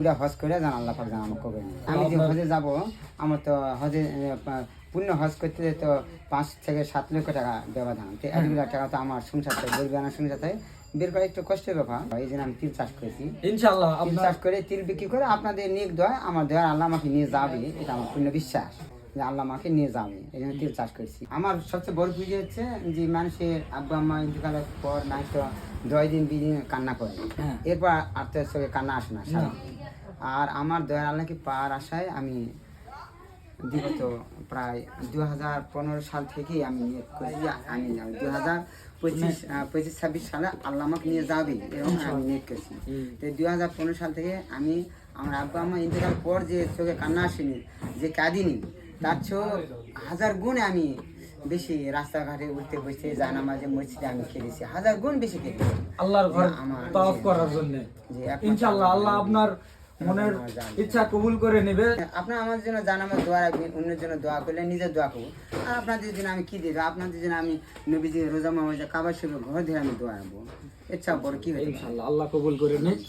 পুরা হজ করে জান আল্লাহ পাক জান আমাকে আমি যে হজে যাব আমার তো হজে পূর্ণ হজ করতে তো পাঁচ থেকে সাত লক্ষ টাকা ব্যবধান। তো এক লাখ টাকা তো আমার সংসার থেকে গরিব আনার সংসার থেকে বের করা একটু কষ্টের ব্যাপার। এই জন্য আমি তিল চাষ করেছি। ইনশাল্লাহ তিল চাষ করে তিল বিক্রি করে আপনাদের নিয়ে দেওয়া আমার দেওয়ার আল্লাহ আমাকে নিয়ে যাবে এটা আমার পূর্ণ বিশ্বাস। যে আল্লাহ আমাকে নিয়ে যাবে এই জন্য তিল চাষ করেছি। আমার সবচেয়ে বড় পুজো হচ্ছে যে মানুষের আব্বা আম্মা ইন্তেকালের পর নাই তো দশ দিন বিশ দিন কান্না করে। হ্যাঁ। এরপর আত্মীয় চোখে কান্না আসে না সারা। আর আমার দয়ার আল্লাহকে পাওয়ার আশায় আমি বিগত প্রায় দু হাজার পনেরো সাল থেকেই আমি করি আমি যাব দু হাজার পঁচিশ পঁচিশ ছাব্বিশ সালে আল্লাহ আমাকে নিয়ে যাবে এবং আমি নিয়োগ করেছি। তো দু হাজার পনেরো সাল থেকে আমি আমার আব্বা আম্মা ইন্তেকাল পর যে চোখে কান্না আসেনি যে কাঁদিনি তার চেয়েও হাজার গুণে আমি বেশি রাস্তাঘাটে উঠতে বসতে জানামাজে মসজিদে আমি খেলেছি। হাজার গুণ বেশি খেলেছি। আল্লাহর ঘর আমার তওয়াফ করার জন্য। যে ইনশাল্লাহ আল্লাহ। আপনার মনের ইচ্ছা কবুল করে নেবে। আপনার আমার জন্য জান আমার দোয়া রাখবেন অন্যের জন্য দোয়া করলে নিজের দোয়া করব। আর আপনাদের জন্য আমি কি দেবো? আপনাদের জন্য আমি নবীজি রোজা মামা কাবার শরীফ ঘর ধরে আমি দোয়া রাখব। ইচ্ছা বড় কি আল্লাহ কবুল করে নিক।